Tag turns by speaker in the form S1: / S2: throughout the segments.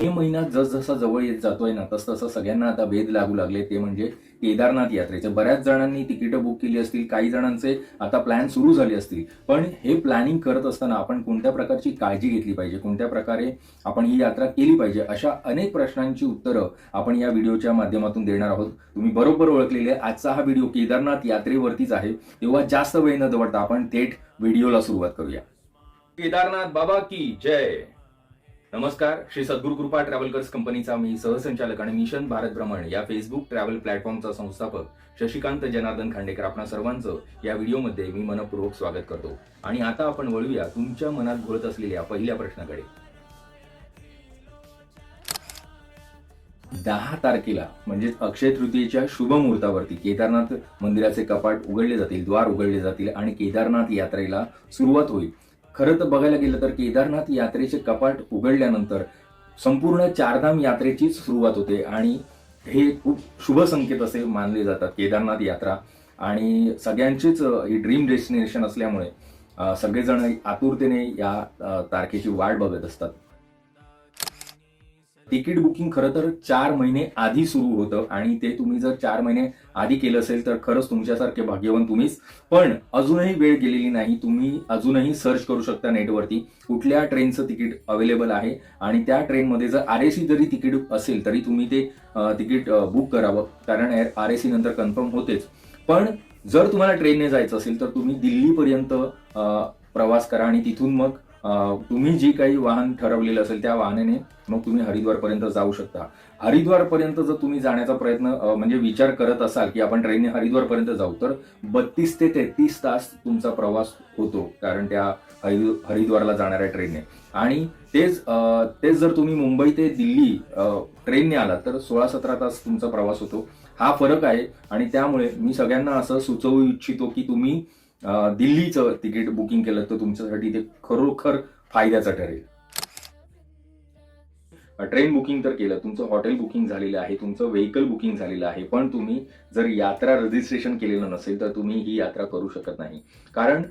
S1: मे महिना जसजसा जवळ येत जातोय ना तस तसं सगळ्यांना आता भेद लागू लागले. ते म्हणजे केदारनाथ यात्रेचे. बऱ्याच जणांनी तिकीटं बुक केली असतील काही जणांचे आता प्लॅन सुरू झाले असतील. पण हे प्लॅनिंग करत असताना आपण कोणत्या प्रकारची काळजी घेतली पाहिजे? कोणत्या प्रकारे आपण ही यात्रा केली पाहिजे? अशा अनेक प्रश्नांची उत्तरं आपण या व्हिडिओच्या माध्यमातून देणार आहोत. तुम्ही बरोबर ओळखलेले आजचा हा व्हिडिओ केदारनाथ यात्रेवरतीच आहे. तेव्हा जास्त वेळ न दवडता आपण थेट व्हिडिओला सुरुवात करूया. केदारनाथ बाबा की जय. नमस्कार श्री सद्गुरु कृपा ट्रॅव्हलकर्स कंपनीचा मी सहसंचालक आणि मिशन भारत भ्रमण या फेसबुक ट्रॅव्हल प्लॅटफॉर्मचा संस्थापक शशिकांत जनार्दन खांडेकर आपणा सर्वांचं या व्हिडिओमध्ये मी मनपूर्वक स्वागत करतो. आणि आता आपण वळूया तुमच्या मनात घोळत असलेल्या पहिल्या प्रश्नाकडे. दहा तारखेला म्हणजेच अक्षय तृतीयेच्या शुभ मुहूर्तावरती केदारनाथ मंदिराचे कपाट उघडले जातील द्वार उघडले जातील आणि केदारनाथ यात्रेला सुरुवात होईल. खरं तर बघायला गेलं तर केदारनाथ यात्रेचे कपाट उघडल्यानंतर संपूर्ण चारधाम यात्रेचीच सुरुवात होते आणि हे खूप शुभ संकेत असे मानले जातात केदारनाथ यात्रा. आणि सगळ्यांचीच ही ड्रीम डेस्टिनेशन असल्यामुळे सगळेजण आतुरतेने या तारखेची वाट बघत असतात. तिकीट बुकिंग खरं तर चार महिने आधी सुरू होतं आणि ते तुम्ही जर चार महिने आधी केलं असेल तर खरंच तुमच्यासारखे भाग्यवान तुम्हीच. पण अजूनही वेळ गेलेली नाही. तुम्ही अजूनही सर्च करू शकता नेटवरती. कुठल्या ट्रेनचं तिकीट अवेलेबल आहे? आणि त्या ट्रेनमध्ये जर आर एसी जरी तिकीट असेल तरी तुम्ही ते तिकीट बुक करावं. कारण आर एसी नंतर कन्फर्म होतेच. पण जर तुम्हाला ट्रेनने जायचं असेल तर तुम्ही दिल्लीपर्यंत प्रवास करा आणि तिथून मग तुम्ही जी काही वाहन ठरवलेलं असेल त्या वाहनाने मग तुम्ही हरिद्वारपर्यंत जाऊ शकता. हरिद्वारपर्यंत जर तुम्ही जाण्याचा प्रयत्न म्हणजे विचार करत असाल की आपण ट्रेनने हरिद्वारपर्यंत जाऊ तर बत्तीस ते तेहतीस तास तुमचा प्रवास होतो कारण त्या हरि हरिद्वारला जाणाऱ्या ट्रेनने. आणि तेच तेच जर तुम्ही मुंबई ते दिल्ली ट्रेनने आलात तर सोळा सतरा तास तुमचा प्रवास होतो. हा फरक आहे आणि त्यामुळे मी सगळ्यांना असं सुचवू इच्छितो की तुम्ही दिल्लीचं तिकीट बुकिंग केलं तर तुमच्यासाठी ते खरोखर फायद्याचं ठरेल. ट्रेन बुकिंग तर केलं तुमचं हॉटेल बुकिंग झालेलं आहे तुमचं व्हेकल बुकिंग झालेलं आहे पण तुम्ही जर यात्रा रजिस्ट्रेशन केलेलं नसेल तर तुम्ही ही यात्रा करू शकत नाही. कारण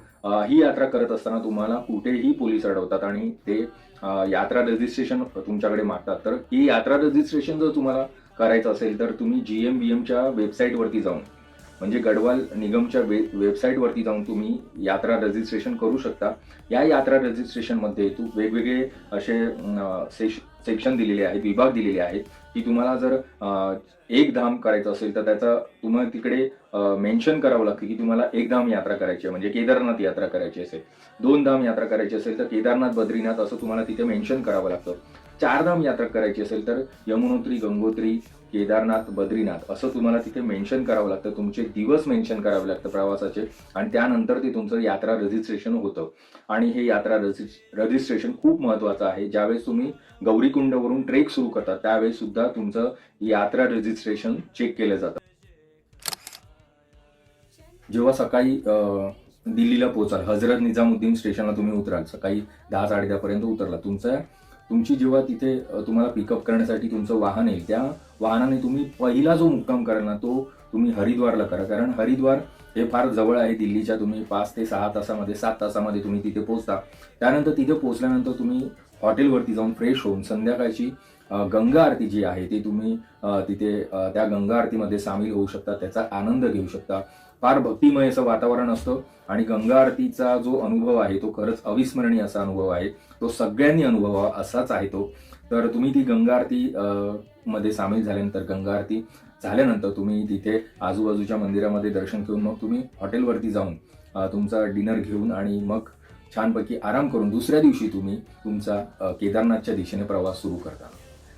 S1: ही यात्रा करत असताना तुम्हाला कुठेही पोलीस अडवतात आणि ते यात्रा रजिस्ट्रेशन तुमच्याकडे मागतात. तर ही यात्रा रजिस्ट्रेशन जर तुम्हाला करायचं असेल तर तुम्ही जी एम बी एमच्या वेबसाईटवरती जाऊन म्हणजे गडवाल निगमच्या वे वेबसाईटवरती जाऊन तुम्ही यात्रा रजिस्ट्रेशन करू शकता. या यात्रा रजिस्ट्रेशनमध्ये तू वेगवेगळे असे सेश सेक्शन दिलेले आहेत विभाग दिलेले आहेत की तुम्हाला जर एक धाम करायचं असेल तर त्याचा तुम्हाला तिकडे मेन्शन करावं लागतं की तुम्हाला एक धाम यात्रा करायची आहे म्हणजे केदारनाथ यात्रा करायची असेल. दोन धाम यात्रा करायची असेल तर केदारनाथ बद्रीनाथ असं तुम्हाला तिथे मेन्शन करावं लागतं. चार धाम यात्रा करायची असेल तर यमुनोत्री गंगोत्री केदारनाथ बद्रीनाथ असं तुम्हाला तिथे मेन्शन करावं लागतं. तुमचे दिवस मेन्शन करावे लागतं प्रवासाचे. आणि त्यानंतर ते तुमचं यात्रा रजिस्ट्रेशन होतं. आणि हे यात्रा रजिस्ट्रेशन खूप महत्वाचं आहे. ज्यावेळेस तुम्ही गौरीकुंडवरून ट्रेक सुरू करता त्यावेळेस सुद्धा तुमचं यात्रा रजिस्ट्रेशन चेक केलं जातं. जेव्हा सकाळी दिल्लीला पोहोचाल हजरत निजामुद्दीन स्टेशनला तुम्ही उतराल सकाळी दहा साडे दहापर्यंत उतरला तुमचं तुमची जेव्हा तिथे तुम्हाला पिकअप करण्यासाठी तुमचं वाहन येईल त्या वाहनाने तुम्ही पहिला जो मुक्काम कराल ना तो तुम्ही हरिद्वारला करा. कारण हरिद्वार हे फार जवळ आहे दिल्लीच्या तुम्ही पाच ते सहा तासामध्ये सात तासामध्ये तुम्ही तिथे पोहोचता. त्यानंतर तिथे पोहोचल्यानंतर तुम्ही हॉटेलवरती जाऊन फ्रेश होऊन संध्याकाळची गंगा आरती जी आहे ती तुम्ही तिथे त्या गंगा आरतीमध्ये सामील होऊ शकता त्याचा आनंद घेऊ शकता. फार भक्तिमय असं वातावरण असतं. आणि गंगा आरतीचा जो अनुभव आहे तो खरंच अविस्मरणीय असा अनुभव आहे. तो सगळ्यांनी अनुभवावा असाच आहे तो. तर तुम्ही ती गंगा आरती मध्ये सामील झाल्यानंतर गंगा आरती झाल्यानंतर तुम्ही तिथे आजूबाजूच्या मंदिरामध्ये दर्शन घेऊन मग तुम्ही हॉटेलवरती जाऊन तुमचा डिनर घेऊन आणि मग छानपैकी आराम करून दुसऱ्या दिवशी तुम्ही तुमचा केदारनाथच्या दिशेने प्रवास सुरू करता.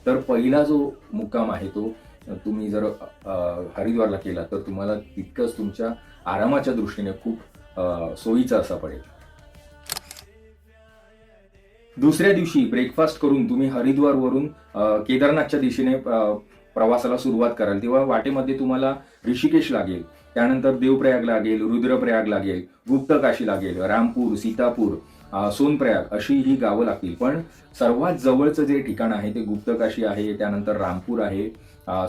S1: तर पहिला जो मुक्काम आहे तो तुम्ही जर हरिद्वारला केला तर तुम्हाला तितकंच तुमच्या आरामाच्या दृष्टीने खूप सोयीचा असा पडेल. दुसऱ्या दिवशी ब्रेकफास्ट करून तुम्ही हरिद्वारवरून वरून केदारनाथच्या दिशेने प्रवासाला सुरुवात कराल. तेव्हा वाटेमध्ये तुम्हाला ऋषिकेश लागेल. त्यानंतर देवप्रयाग लागेल रुद्रप्रयाग लागेल गुप्तकाशी लागेल रामपूर सीतापूर सोनप्रयाग अशी ही गावं लागतील. पण सर्वात जवळचं जे ठिकाण आहे ते गुप्तकाशी आहे त्यानंतर रामपूर आहे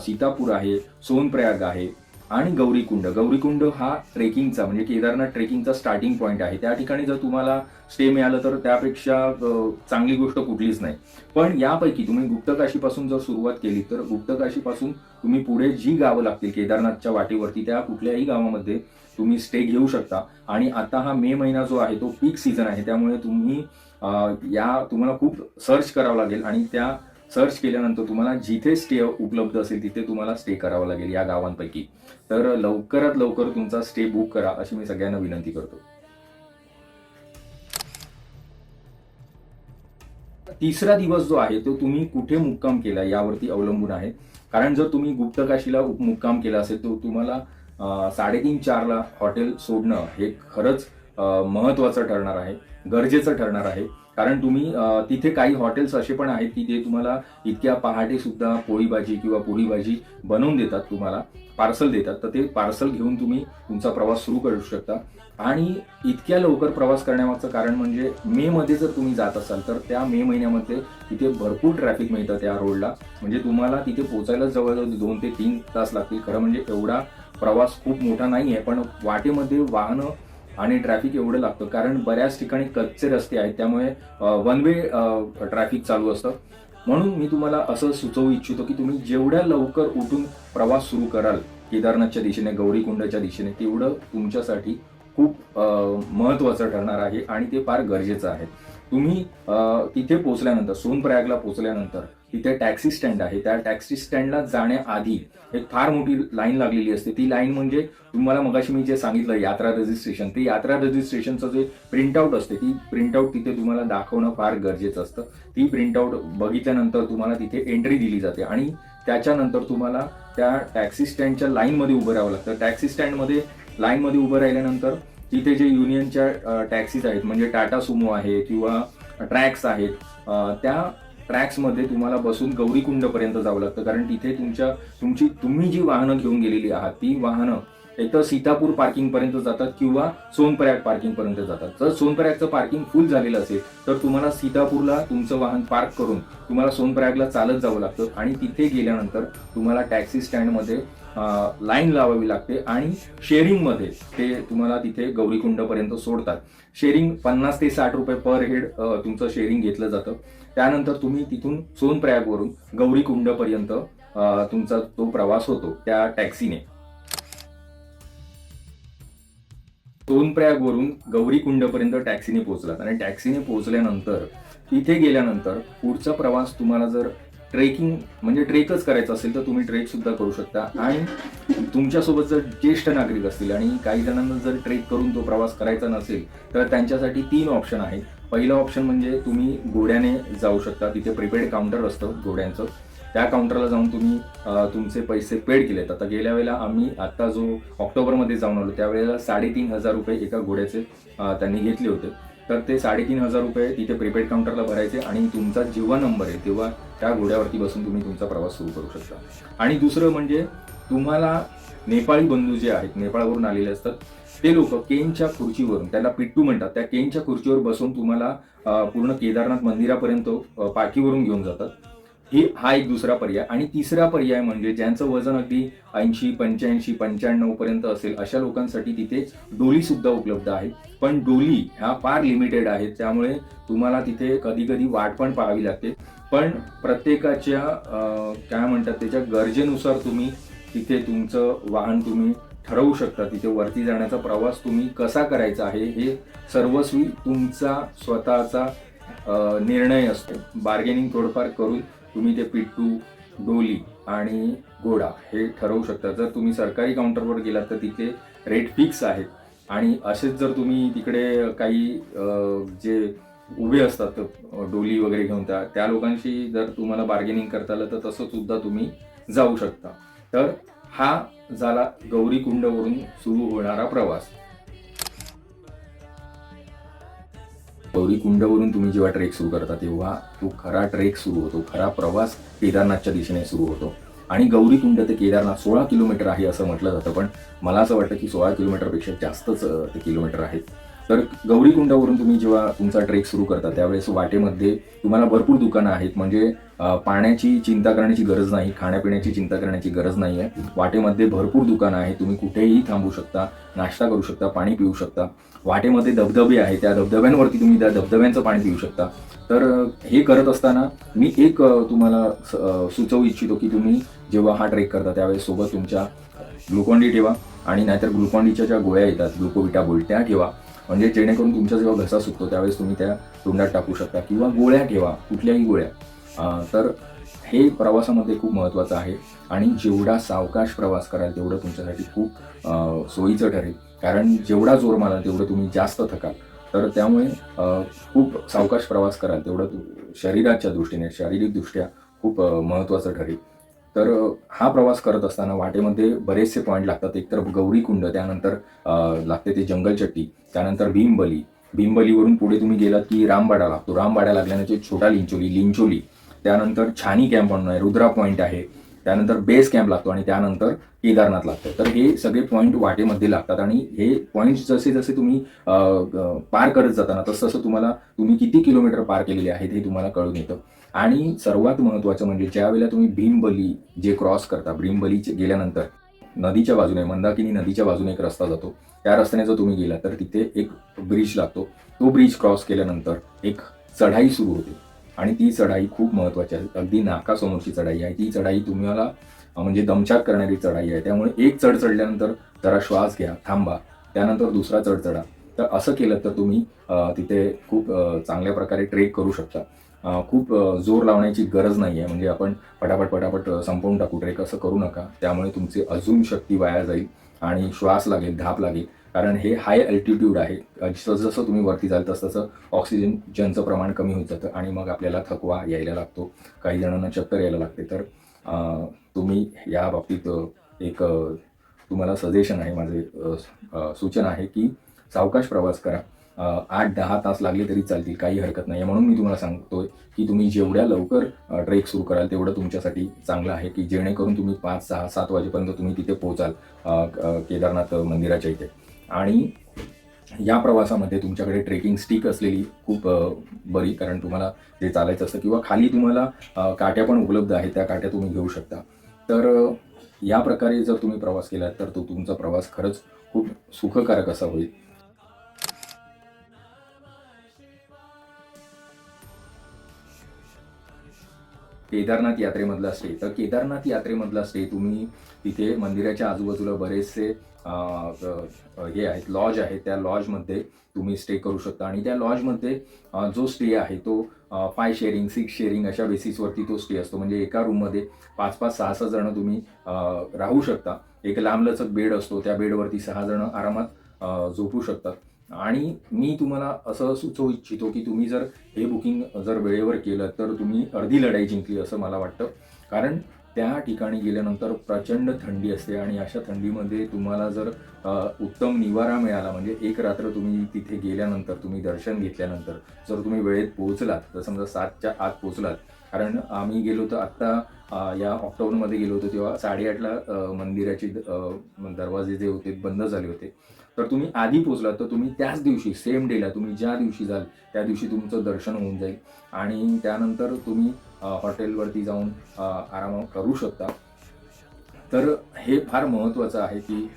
S1: सीतापूर आहे सोनप्रयाग आहे आणि गौरीकुंड. गौरीकुंड हा ट्रेकिंगचा म्हणजे केदारनाथ ट्रेकिंगचा स्टार्टिंग पॉईंट आहे. त्या ठिकाणी जर तुम्हाला स्टे मिळालं तर त्यापेक्षा चांगली गोष्ट कुठलीच नाही. पण यापैकी तुम्ही गुप्तकाशीपासून जर सुरुवात केली तर गुप्तकाशीपासून तुम्ही पुढे जी गावं लागतील केदारनाथच्या वाटेवरती त्या कुठल्याही गावामध्ये तुम्ही स्टे घेऊ शकता. आणि आता हा मे महिना जो आहे तो पीक सीझन आहे. त्यामुळे तुम्ही या तुम्हाला खूप सर्च करावं लागेल आणि त्या सर्च केल्यानंतर तुम्हाला जिथे स्टे उपलब्ध असेल तिथे तुम्हाला स्टे करावा लागेल या गावांपैकी. तर लवकरात लवकर तुमचा स्टे बुक करा अशी मी सगळ्यांना विनंती करतो. तिसरा दिवस जो आहे तो तुम्ही कुठे मुक्काम केला यावरती अवलंबून आहे. कारण जर तुम्ही गुप्तकाशीला मुक्काम केला असेल तर तुम्हाला साडेतीन चारला हॉटेल सोडणं हे खरंच महत्वाचं ठरणार आहे. गरजेचं ठरणार आहे. कारण तुम्ही तिथे काही हॉटेल्स असे पण आहेत की ते तुम्हाला इतक्या पहाटे सुद्धा पोळी भाजी किंवा पुरी भाजी बनवून देतात तुम्हाला पार्सल देतात. तर ते पार्सल घेऊन तुम्ही तुमचा प्रवास सुरू करू शकता. आणि इतक्या लवकर प्रवास करण्यामागचं कारण म्हणजे मे मध्ये जर तुम्ही जात असाल तर त्या मे महिन्यामध्ये तिथे भरपूर ट्रॅफिक मिळतं त्या रोडला म्हणजे तुम्हाला तिथे पोचायला जवळजवळ दोन ते तीन तास लागतील. खरं म्हणजे एवढा प्रवास खूप मोठा नाही आहे पण वाटेमध्ये वाहनं आणि ट्रॅफिक एवढं लागतं कारण बऱ्याच ठिकाणी कच्चे रस्ते आहेत त्यामुळे वन वे ट्रॅफिक चालू असतं. म्हणून मी तुम्हाला असं सुचवू इच्छितो की तुम्ही जेवढ्या लवकर उठून प्रवास सुरू कराल केदारनाथच्या दिशेने गौरीकुंडाच्या दिशेने तेवढं तुमच्यासाठी खूप महत्त्वाचं ठरणार आहे आणि ते फार गरजेचं आहे. तुम्ही तिथे पोहोचल्यानंतर सोनप्रयागला पोचल्यानंतर तिथे टॅक्सी स्टँड आहे. त्या टॅक्सी स्टँडला जाण्याआधी एक फार मोठी लाईन लागलेली असते. ती लाईन म्हणजे तुम्हाला मगाशी मी जे सांगितलं यात्रा रजिस्ट्रेशन ते यात्रा रजिस्ट्रेशनचं जे प्रिंटआउट असते ती प्रिंटआउट तिथे तुम्हाला दाखवणं फार गरजेचं असतं. ती प्रिंटआउट बघितल्यानंतर तुम्हाला तिथे एंट्री दिली जाते आणि त्याच्यानंतर तुम्हाला त्या टॅक्सी स्टँडच्या लाईनमध्ये उभं राहावं लागतं. टॅक्सी स्टँडमध्ये लाईनमध्ये उभं राहिल्यानंतर तिथे जे युनियनच्या टॅक्सीज आहेत म्हणजे टाटा सुमो आहे किंवा ट्रॅक्स आहेत त्या ट्रॅक्समध्ये तुम्हाला बसून गौरीकुंडपर्यंत जावं लागतं. कारण तिथे तुमच्या तुमची तुम्ही जी वाहनं घेऊन गेलेली आहात ती वाहनं एकतर सीतापूर पार्किंग पर्यंत जातात किंवा सोनप्रयाग पार्किंग पर्यंत जातात. जर सोनप्रयागचं पार्किंग फुल झालेलं असेल तर तुम्हाला सीतापूरला तुमचं वाहन पार्क करून तुम्हाला सोनप्रयागला चालत जावं लागतं. आणि तिथे गेल्यानंतर तुम्हाला टॅक्सी स्टँडमध्ये लाईन लावावी लागते आणि शेअरिंगमध्ये ते तुम्हाला तिथे गौरीकुंडपर्यंत सोडतात. शेअरिंग पन्नास ते साठ रुपये पर हेड तुमचं शेअरिंग घेतलं जातं. त्यानंतर तुम्ही तिथून सोनप्रयागवरून गौरीकुंडपर्यंत तुमचा तो प्रवास होतो त्या टॅक्सीने सोनप्रयागवरून गौरीकुंडपर्यंत टॅक्सीने पोहोचलात. आणि टॅक्सीने पोहोचल्यानंतर तिथे गेल्यानंतर पुढचा प्रवास तुम्हाला जर ट्रेकिंग म्हणजे ट्रेकच करायचं असेल तर तुम्ही ट्रेक सुद्धा करू शकता. आणि तुमच्यासोबत जर ज्येष्ठ नागरिक असतील आणि काही जणांना जर ट्रेक करून तो प्रवास करायचा नसेल तर त्यांच्यासाठी तीन ऑप्शन आहेत. पहिलं ऑप्शन म्हणजे तुम्ही घोड्याने जाऊ शकता. तिथे प्रिपेड काउंटर असतं घोड्यांचं. त्या काउंटरला जाऊन तुम्ही तुमचे पैसे पेड केलेत आता गेल्या वेळेला आम्ही आत्ता जो ऑक्टोबरमध्ये जाऊन आलो त्यावेळेला साडेतीन हजार रुपये एका घोड्याचे त्यांनी घेतले होते. तर ते साडेतीन हजार रुपये तिथे प्रिपेड काउंटरला भरायचे आणि तुमचा जेव्हा नंबर आहे तेव्हा त्या घोड्यावरती बसून तुम्ही तुमचा प्रवास सुरू करू शकता. आणि दुसरं म्हणजे तुम्हाला नेपाळी बंधू जे आहेत नेपाळवरून आलेले असतात ते लोक केनच्या खुर्चीवरून त्याला पिट्टू म्हणतात त्या केनच्या खुर्चीवर बसून तुम्हाला पूर्ण केदारनाथ मंदिरापर्यंत पाठीवरून घेऊन जातात. ही हा एक दुसरा पर्याय. आणि तिसरा पर्याय म्हणजे ज्यांचं वजन अगदी ऐंशी पंच्याऐंशी पंच्याण्णव पर्यंत असेल अशा लोकांसाठी तिथे डोली सुद्धा उपलब्ध आहे पण डोली ह्या फार लिमिटेड आहेत. त्यामुळे तुम्हाला तिथे कधी कधी वाट पण पाहावी लागते. पण प्रत्येकाच्या काय म्हणतात त्याच्या गरजेनुसार तुम्ही तिथे तुमचं वाहन तुम्ही ठरवू शकता. तिथे वरती जाण्याचा प्रवास तुम्ही कसा करायचा आहे हे सर्वस्वी तुमचा स्वतःचा निर्णय असतो. बार्गेनिंग थोडंफार करून तुम्ही ते पिट्टू डोली आणि घोडा हे ठरवू शकता. जर तुम्ही सरकारी काउंटरवर गेलात तर तिथे रेट फिक्स आहेत आणि असेच जर तुम्ही तिकडे काही जे उभे असतात डोली वगैरे घेऊन त्या त्या लोकांशी जर तुम्हाला बार्गेनिंग करता आलं तर तसं सुद्धा तुम्ही जाऊ शकता. तर हा झाला गौरीकुंडवरून सुरू होणारा प्रवास. गौरीकुंडवरून तुम्ही जेव्हा ट्रेक सुरू करता तेव्हा तो खरा ट्रेक सुरू होतो. खरा प्रवास केदारनाथच्या दिशेने सुरू होतो. आणि गौरीकुंड ते केदारनाथ सोळा किलोमीटर आहे असं म्हटलं जातं पण मला असं वाटतं की सोळा किलोमीटरपेक्षा जास्तच ते किलोमीटर आहेत. तर गौरीकुंडावरून तुम्ही जेव्हा तुमचा ट्रेक सुरू करता त्यावेळेस वाटेमध्ये तुम्हाला भरपूर दुकानं आहेत. म्हणजे पाण्याची चिंता करण्याची गरज नाही खाण्यापिण्याची चिंता करण्याची गरज नाही आहे वाटेमध्ये भरपूर दुकानं आहेत. तुम्ही कुठेही थांबू शकता नाश्ता करू शकता पाणी पिऊ शकता. वाटेमध्ये धबधबे आहे त्या धबधब्यांवरती तुम्ही त्या धबधब्यांचं पाणी पिऊ शकता. तर हे करत असताना मी एक तुम्हाला स- सुचवू इच्छितो की तुम्ही जेव्हा हा ट्रेक करता त्यावेळेस सोबत तुमच्या ग्लुकॉन ठेवा आणि नाहीतर ग्लुकॉन ज्या गोळ्या येतात ग्लुकोविटा गोल्ड त्या ठेवा. म्हणजे जेणेकरून तुमचा जेव्हा घसा सुकतो त्यावेळेस तुम्ही त्या तोंडात टाकू शकता किंवा गोळ्या ठेवा कुठल्याही गोळ्या. तर हे प्रवासामध्ये खूप महत्त्वाचं आहे आणि जेवढा सावकाश प्रवास कराल तेवढं तुमच्यासाठी खूप सोयीचं ठरेल. कारण जेवढा जोर माराल तेवढं तुम्ही जास्त थकाल. तर त्यामुळे खूप सावकाश प्रवास कराल. तेवढं तु- शरीराच्या दृष्टीने शारीरिकदृष्ट्या खूप महत्त्वाचं ठरेल. तर हा प्रवास करत असताना वाटेमध्ये बरेचसे पॉईंट लागतात. एकतर गौरीकुंड त्यानंतर लागते ते जंगलचट्टी त्यानंतर भीमबली. भीमबलीवरून पुढे तुम्ही गेलात की रामबाडा लागतो. रामबाडा लागल्यानंतर छोटा लिंचोली लिंचोली. त्यानंतर छानी कॅम्प म्हणून आहे रुद्रा पॉईंट आहे. त्यानंतर बेस कॅम्प लागतो आणि त्यानंतर केदारनाथ लागतं. तर हे सगळे पॉईंट वाटेमध्ये लागतात आणि हे पॉईंट जसे जसे तुम्ही पार करत जाताना तसं तसं तुम्हाला तुम्ही किती किलोमीटर पार केलेले आहेत हे तुम्हाला कळून येतं. आणि सर्वात महत्त्वाचं म्हणजे ज्यावेळेला तुम्ही भीमबली जे क्रॉस करता भीमबली गेल्यानंतर नदीच्या बाजूने मंदाकिनी नदीच्या बाजूने एक रस्ता जातो. त्या रस्त्याने जर तुम्ही गेला तर तिथे एक ब्रिज लागतो. तो ब्रिज क्रॉस केल्यानंतर एक चढाई सुरू होते. आणि ती चढाई खूप महत्त्वाची आहे. अगदी नाकासमोरची चढाई आहे. ती चढाई तुम्हाला म्हणजे दमछाक करणारी चढाई आहे. त्यामुळे एक चढ चढल्यानंतर जरा श्वास घ्या थांबा. त्यानंतर दुसरा चढ चढा. तर असं केलं तर तुम्ही तिथे खूप चांगल्या प्रकारे ट्रेक करू शकता. खूप जोर लावण्याची गरज नाही आहे म्हणजे आपण पटापट पटापट संपवून टाकू. ट्रेक असं करू नका. त्यामुळे तुमची अजून शक्ती वाया जाईल आणि श्वास लागेल धाप लागेल. कारण हे हाय अल्टिट्यूड आहे. जसं जसं तुम्ही वरती जाल तसं तसं ऑक्सिजनचं प्रमाण कमी होत जातं आणि मग आपल्याला थकवा यायला लागतो. काही जणांना चक्कर यायला लागते. तर तुम्ही या बाबतीत एक तुम्हाला सजेशन आहे माझे सूचना आहे की सावकाश प्रवास करा. आठ दहा तास लागले तरी चालतील काही हरकत नाही म्हणून मी तुम्हाला सांगतोय की तुम्ही जेवढ्या लवकर ट्रेक सुरू कराल तेवढं तुमच्यासाठी चांगलं आहे की जेणेकरून तुम्ही पाच सहा सात वाजेपर्यंत तुम्ही तिथे पोहोचाल केदारनाथ मंदिराच्या इथे. आणि या प्रवासामध्ये तुमच्याकडे ट्रेकिंग स्टिक असलेली खूप बरी कारण तुम्हाला जे चालायचं असतं किंवा खाली तुम्हाला काट्या पण उपलब्ध आहेत त्या काट्या तुम्ही घेऊ शकता. तर या प्रकारे जर तुम्ही प्रवास केलात तर तो तुमचा प्रवास खरंच खूप सुखकारक असा होईल. केदारनाथ यात्रेमधला स्टे तर केदारनाथ यात्रेमधला स्टे तुम्ही तिथे मंदिराच्या आजूबाजूला बरेचसे हे आहेत लॉज आहेत. त्या लॉजमध्ये तुम्ही स्टे करू शकता. आणि त्या लॉजमध्ये जो स्टे आहे तो फाय शेअरिंग सिक्स शेअरिंग अशा बेसिसवरती तो स्टे असतो. म्हणजे एका रूममध्ये पाच पाच सहा सहा जण तुम्ही राहू शकता. एक लांबलचक बेड असतो. त्या बेडवरती सहा जण आरामात झोपू शकतात. आणि मी तुम्हाला असं सुचवू इच्छितो की तुम्ही जर हे बुकिंग जर वेळेवर केलं तर तुम्ही अर्धी लढाई जिंकली असं मला वाटतं. कारण त्या ठिकाणी गेल्यानंतर प्रचंड थंडी असते आणि अशा थंडीमध्ये तुम्हाला जर उत्तम निवारा मिळाला म्हणजे एक रात्र तुम्ही तिथे गेल्यानंतर तुम्ही दर्शन घेतल्यानंतर जर तुम्ही वेळेत पोहोचलात तर समजा सातच्या आत पोहोचलात. कारण आम्ही गेलो तर आत्ता या ऑक्टोबरमध्ये गेलो होतो तेव्हा साडेआठला मंदिराचे दरवाजे जे होते बंद झाले होते. तर तुम्ही आधी पोचलात तर तुम्ही त्याच दिवशी सेम डेला तुम्ही ज्या दिवशी जाल त्या दिवशी तुमचं दर्शन होऊन जाईल. आणि त्यानंतर तुम्ही हॉटेलवरती जाऊन अ, आराम करू शकता. तर हे फार महत्त्वाचं आहे की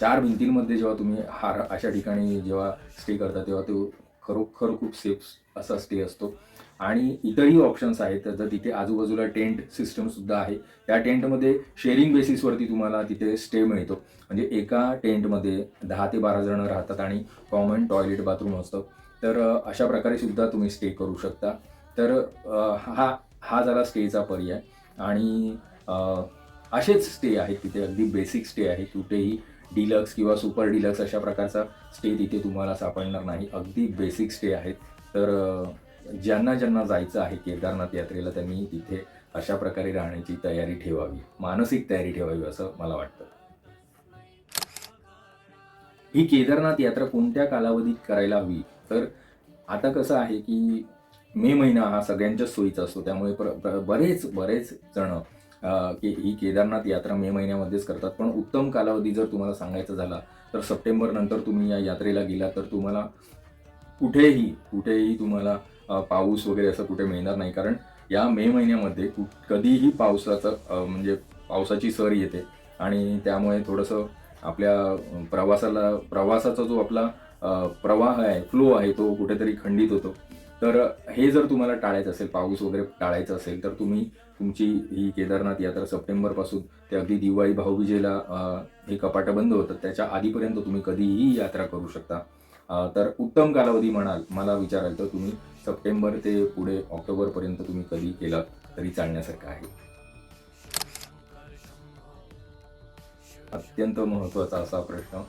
S1: चार भिंतींमध्ये जेव्हा तुम्ही हार अशा ठिकाणी जेव्हा स्टे करता तेव्हा तो खरोखर खूप सेफ असा स्टे असतो. आणि इतरही ऑप्शन्स आहेत तर तिथे आजूबाजूला टेंट सिस्टमसुद्धा आहे. त्या टेंटमध्ये शेअरिंग बेसिसवरती तुम्हाला तिथे स्टे मिळतो. म्हणजे एका टेंटमध्ये दहा ते बारा जण राहतात आणि कॉमन टॉयलेट बाथरूम असतं. तर अशा प्रकारे सुद्धा तुम्ही स्टे करू शकता. तर हा हा झाला स्टेचा पर्याय. आणि असेच स्टे आहेत तिथे. अगदी बेसिक स्टे आहे. कुठेही डिलक्स किंवा सुपर डिलक्स अशा प्रकारचा स्टे तिथे तुम्हाला सापडणार नाही. अगदी बेसिक स्टे आहेत. तर ज्यांना ज्यांना जायचं आहे केदारनाथ यात्रेला त्यांनी तिथे अशा प्रकारे राहण्याची तयारी ठेवावी. मानसिक तयारी ठेवावी असं मला वाटतं. ही केदारनाथ यात्रा कोणत्या कालावधीत करायला हवी? तर आता कसं आहे की मे महिना हा सगळ्यांच्याच सोयीचा असतो. त्यामुळे बरेच बरेच जण की ही केदारनाथ यात्रा मे महिन्यामध्येच करतात. पण उत्तम कालावधी जर तुम्हाला सांगायचा झाला तर सप्टेंबर नंतर तुम्ही या यात्रेला गेला तर तुम्हाला कुठेही कुठेही तुम्हाला पाऊस वगैरे असं कुठे मिळणार नाही. कारण या मे महिन्यामध्ये कु कधीही पावसाचं म्हणजे पावसाची सर येते. आणि त्यामुळे थोडंसं आपल्या प्रवासाला प्रवासाचा जो आपला प्रवाह आहे फ्लो आहे तो कुठेतरी खंडित होतो. तर हे जर तुम्हाला टाळायचं असेल पाऊस वगैरे टाळायचं असेल तर तुम्ही तुमची ही केदारनाथ यात्रा सप्टेंबरपासून ते अगदी दिवाळी भाऊबीजेला हे कपाटं बंद होतात. त्याच्या आधीपर्यंत तुम्ही कधीही यात्रा करू शकता. तर उत्तम कालावधी म्हणाल मला विचाराल तर तुम्ही सप्टेंबर ते पुढे ऑक्टोबरपर्यंत तुम्ही कधी केलं तरी चालण्यासारखं आहे? अत्यंत महत्त्वाचा असा प्रश्न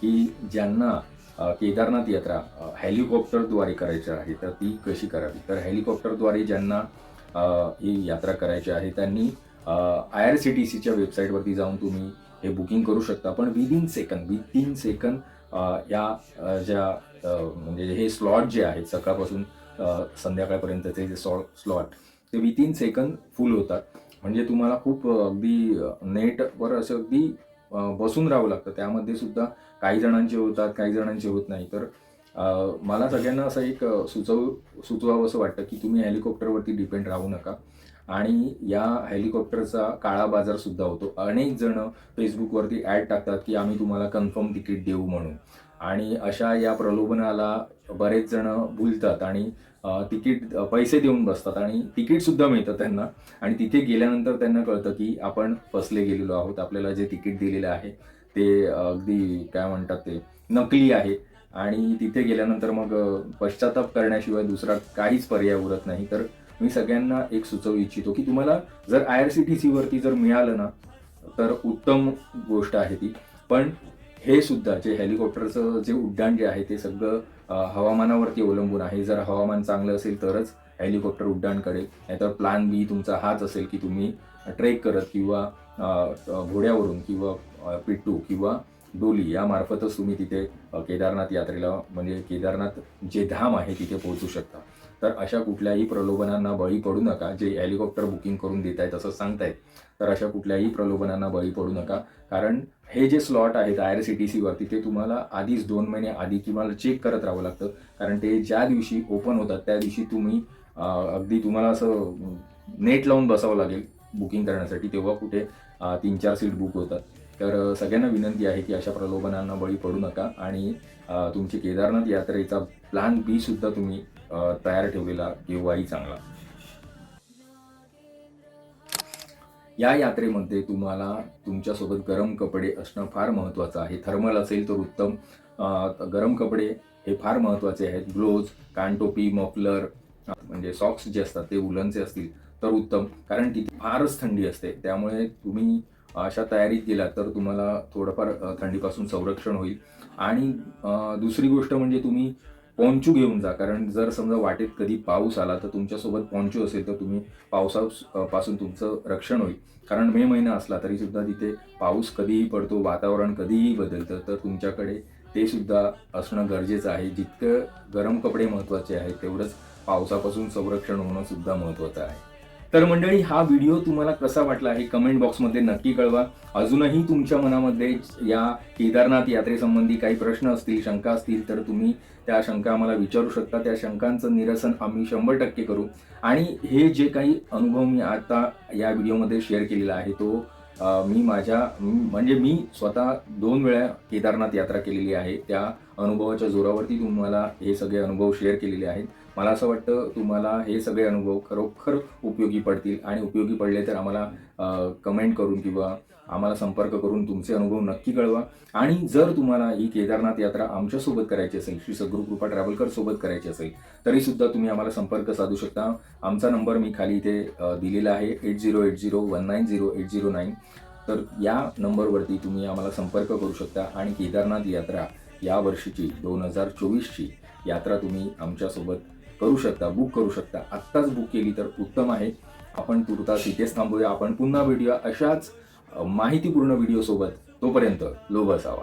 S1: की ज्यांना केदारनाथ यात्रा हेलिकॉप्टरद्वारे करायची आहे तर ती कशी करावी? तर हेलिकॉप्टरद्वारे ज्यांना ही यात्रा करायची आहे त्यांनी आय आर सी टी सीच्या वेबसाईटवरती जाऊन तुम्ही हे बुकिंग करू शकता. पण विदिन सेकंद तीन सेकंद या ज्या म्हणजे हे स्लॉट जे आहेत सकाळपासून संध्याकाळपर्यंतचे जे सॉ स्लॉट ते विदिन सेकंद फुल होतात. म्हणजे तुम्हाला खूप अगदी नेटवर असं अगदी बसून राहावं लागतं. त्यामध्ये सुद्धा काही जणांचे होतात काही जणांचे होत नाही. तर मला सगळ्यांना असं एक सुचव सुचवावं असं वाटतं की तुम्ही हेलिकॉप्टरवरती डिपेंड राहू नका. आणि या हेलिकॉप्टरचा काळा बाजार सुद्धा होतो. अनेक जण फेसबुकवरती ॲड टाकतात की आम्ही तुम्हाला कन्फर्म तिकीट देऊ म्हणून. आणि अशा या प्रलोभनाला बरेच जण भुलतात आणि तिकीट पैसे देऊन बसतात आणि तिकीटसुद्धा मिळतं त्यांना. आणि तिथे गेल्यानंतर त्यांना कळतं की आपण फसले गेलेलो आहोत. आपल्याला जे तिकीट दिलेलं आहे ते अगदी काय म्हणतात ते नकली आहे. आणि तिथे गेल्यानंतर मग पश्चाताप करण्याशिवाय दुसरा काहीच पर्याय उरत नाही. तर मी सगळ्यांना एक सुचवू इच्छितो की तुम्हाला जर आय आर सी टी सीवरती जर मिळालं ना तर उत्तम गोष्ट आहे ती. पण हे सुद्धा जे हेलिकॉप्टरचं जे उड्डाण जे आहे ते सगळं हवामानावरती अवलंबून आहे. जर हवामान चांगलं असेल तरच हेलिकॉप्टर उड्डाण करेल नाहीतर प्लॅन बी तुमचा हाच असेल की तुम्ही ट्रेक करत किंवा घोड्यावरून किंवा पिट्टू किंवा डोली यामार्फतच तुम्ही तिथे केदारनाथ यात्रेला म्हणजे केदारनाथ जे धाम आहे तिथे पोहोचू शकता. तर अशा कुठल्याही प्रलोभनांना बळी पडू नका. जे हेलिकॉप्टर बुकिंग करून देत आहेत असं सांगतायत तर अशा कुठल्याही प्रलोभनांना बळी पडू नका. कारण हे जे स्लॉट आहेत आय आर सी टी सीवरती ते तुम्हाला आधीच दोन महिने आधी तुम्हाला चेक करत राहावं लागतं. कारण ते ज्या दिवशी ओपन होतात त्या दिवशी तुम्ही अगदी तुम्हाला असं नेट लावून बसावं लागेल बुकिंग करण्यासाठी तेव्हा कुठे तीन चार सीट बुक होतात. तर सगळ्यांना विनंती आहे की अशा प्रलोभनांना बळी पडू नका आणि तुमची केदारनाथ यात्रेचा प्लॅन बी सुद्धा तुम्ही तयार ठेवलेला केव्हाही चांगला. या यात्रेमध्ये तुम्हाला तुमच्यासोबत गरम कपडे असणं फार महत्त्वाचं आहे. थर्मल असेल तर उत्तम. गरम कपडे हे फार महत्त्वाचे आहेत. ग्लोव्ज कानटोपी मफलर म्हणजे सॉक्स जे असतात ते उलनचे असतील तर उत्तम. कारण तिथे फारच थंडी असते. त्यामुळे तुम्ही अशा तयारीत गेला तर तुम्हाला थोडंफार थंडीपासून संरक्षण होईल. आणि दुसरी गोष्ट म्हणजे तुम्ही पॉन्चू घेऊन जा. कारण जर समजा वाटेत कधी पाऊस आला तर तुमच्यासोबत पॉन्चू असेल तर तुम्ही पावसापासून तुमचं रक्षण होईल. कारण मे महिना असला तरी सुद्धा तिथे पाऊस कधीही पडतो वातावरण कधीही बदलतं तर तुमच्याकडे ते सुद्धा असणं गरजेचं आहे. जितकं गरम कपडे महत्त्वाचे आहेत तेवढंच पावसापासून संरक्षण होणं सुद्धा महत्त्वाचं आहे. तर मंडळी हा व्हिडिओ तुम्हाला कसा वाटला हे कमेंट बॉक्समध्ये नक्की कळवा. अजूनही तुमच्या मनामध्ये या केदारनाथ यात्रेसंबंधी काही प्रश्न असतील शंका असतील तर तुम्ही त्या शंका आम्हाला विचारू शकता. त्या शंकांचं निरसन आम्ही शंभर टक्के करू. आणि हे जे काही अनुभव मी आता या व्हिडिओमध्ये शेअर केलेला आहे तो मी माझ्या म्हणजे मी स्वतः दोन वेळा केदारनाथ यात्रा केलेली आहे. त्या अनुभवाच्या जोरावरती तुम्हाला हे सगळे अनुभव शेअर केलेले आहेत. मला असं वाटतं तुम्हाला हे सगळे अनुभव खरोखर उपयोगी पडतील. आणि उपयोगी पडले तर आम्हाला कमेंट करून किंवा आम्हाला संपर्क करून तुमचे अनुभव नक्की कळवा. आणि जर तुम्हाला ही केदारनाथ यात्रा आमच्यासोबत करायची असेल श्री सद्गुरू कृपा ट्रॅव्हलकर सोबत करायची असेल तरी सुद्धा तुम्ही आम्हाला संपर्क साधू शकता. आमचा नंबर मी खाली इथे दिलेला आहे eight zero eight zero one nine zero eight zero nine तर या नंबरवरती तुम्ही आम्हाला संपर्क करू शकता आणि केदारनाथ यात्रा या वर्षीची दोन हजार चोवीसची यात्रा तुम्ही आमच्यासोबत करू शकता बुक करू शकता. आत्ताच बुक केली तर उत्तम आहे. आपण तुर्तास इथेच थांबूया. आपण पुन्हा भेटूया. अशाच माहितीपूर्ण व्हिडिओसोबत तोपर्यंत लोभ असावा.